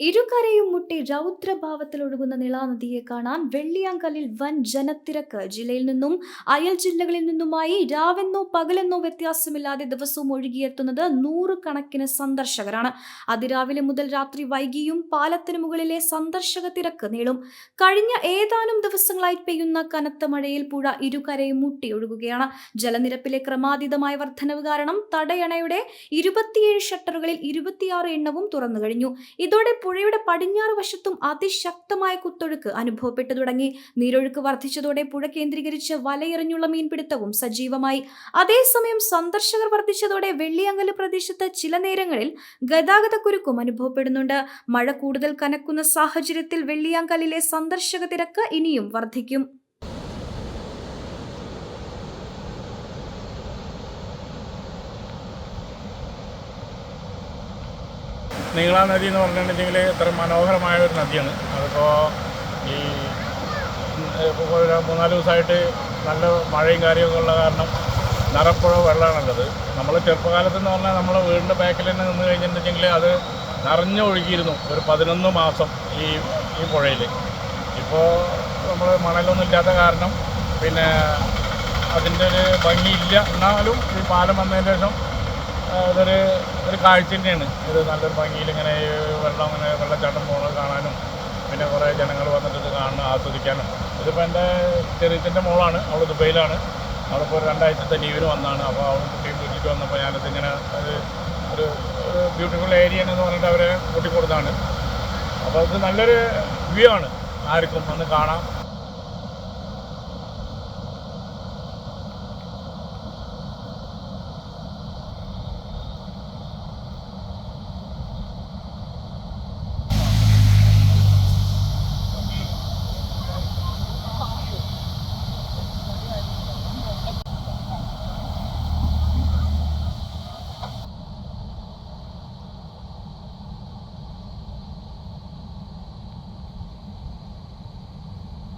ഇരുകരയും മുട്ടി രൗദ്രഭാവത്തിൽ ഒഴുകുന്ന നിളാനദിയെ കാണാൻ വെള്ളിയാങ്കലിൽ വൻ ജനത്തിരക്ക്. ജില്ലയിൽ നിന്നും അയൽ ജില്ലകളിൽ നിന്നുമായി രാവെന്നോ പകലെന്നോ വ്യത്യാസമില്ലാതെ ദിവസവും ഒഴുകിയെത്തുന്നത് നൂറുകണക്കിന് സന്ദർശകരാണ്. അതിരാവിലെ മുതൽ രാത്രി വൈകിയും പാലത്തിന് മുകളിലെ സന്ദർശക തിരക്ക് നീളും. കഴിഞ്ഞ ഏതാനും ദിവസങ്ങളായി പെയ്യുന്ന കനത്ത മഴയിൽ പുഴ ഇരുകരയും മുട്ടി ഒഴുകുകയാണ്. ജലനിരപ്പിലെ ക്രമാതീതമായ വർധനവ് കാരണം തടയണയുടെ ഇരുപത്തിയേഴ് ഷട്ടറുകളിൽ ഇരുപത്തിയാറ് എണ്ണവും തുറന്നു കഴിഞ്ഞു ഇതോടെ പുഴയുടെ പടിഞ്ഞാറ് വശത്തും അതിശക്തമായ കുത്തൊഴുക്ക് അനുഭവപ്പെട്ടു തുടങ്ങി. നീരൊഴുക്ക് വർദ്ധിച്ചതോടെ പുഴ കേന്ദ്രീകരിച്ച് വലയെറിഞ്ഞുള്ള മീൻപിടുത്തവും സജീവമായി. അതേസമയം സന്ദർശകർ വർദ്ധിച്ചതോടെ വെള്ളിയങ്കൽ പ്രദേശത്ത് ചില നേരങ്ങളിൽ ഗതാഗതക്കുരുക്കും അനുഭവപ്പെടുന്നുണ്ട്. മഴ കൂടുതൽ കനക്കുന്ന സാഹചര്യത്തിൽ വെള്ളിയാങ്കലിലെ സന്ദർശക തിരക്ക് ഇനിയും വർദ്ധിക്കും. നീള നദി എന്ന് പറഞ്ഞിട്ടുണ്ടെങ്കിൽ ഇത്ര മനോഹരമായ ഒരു നദിയാണ് അതിപ്പോൾ ഈ മൂന്നാൽ ദിവസമായിട്ട് നല്ല മഴയും കാര്യമൊക്കെ ഉള്ള കാരണം നിറപ്പുഴ വെള്ളമാണുള്ളത് നമ്മൾ ചെറുപ്പകാലത്ത് എന്ന് പറഞ്ഞാൽ നമ്മൾ വീടിന്റെ ബാക്കിൽ തന്നെ നിന്ന് കഴിഞ്ഞിട്ടുണ്ടെങ്കിൽ അത് നിറഞ്ഞു ഒഴുകിയിരുന്നു ഒരു പതിനൊന്ന് മാസം ഈ ഈ പുഴയിൽ ഇപ്പോൾ നമ്മൾ മണലൊന്നും ഇല്ലാത്ത കാരണം പിന്നെ അതിന്റെ ഒരു ഭംഗിയില്ല. എന്നാലും ഈ പാലം വന്നതിന് ശേഷം ഇതൊരു ഒരു കാഴ്ച തന്നെയാണ്. ഇത് നല്ലൊരു ഭംഗിയിൽ ഇങ്ങനെ വെള്ളം അങ്ങനെ വെള്ളച്ചാട്ടം പോകുന്നത് കാണാനും പിന്നെ കുറേ ജനങ്ങൾ വന്നിട്ട് ഇത് കാണാനും ആസ്വദിക്കാനും. ഇതിപ്പോൾ എന്റെ ചെറിയത്തിന്റെ മോളാണ് അവൾ ദുബൈയിലാണ്. അവളിപ്പോൾ ഒരു രണ്ടാഴ്ചത്തെ ലീവിന് വന്നാണ്. അപ്പോൾ അവളും കുട്ടിയും വീട്ടിലേക്ക് വന്നപ്പോൾ ഞാനിതിങ്ങനെ അത് ഒരു ഒരു ബ്യൂട്ടിഫുൾ ഏരിയ എന്ന് പറഞ്ഞിട്ട് അവരെ കൂട്ടിക്കൊടുത്താണ്. അപ്പോൾ അത് നല്ലൊരു വ്യൂ ആണ്. ആർക്കും വന്ന് കാണാം.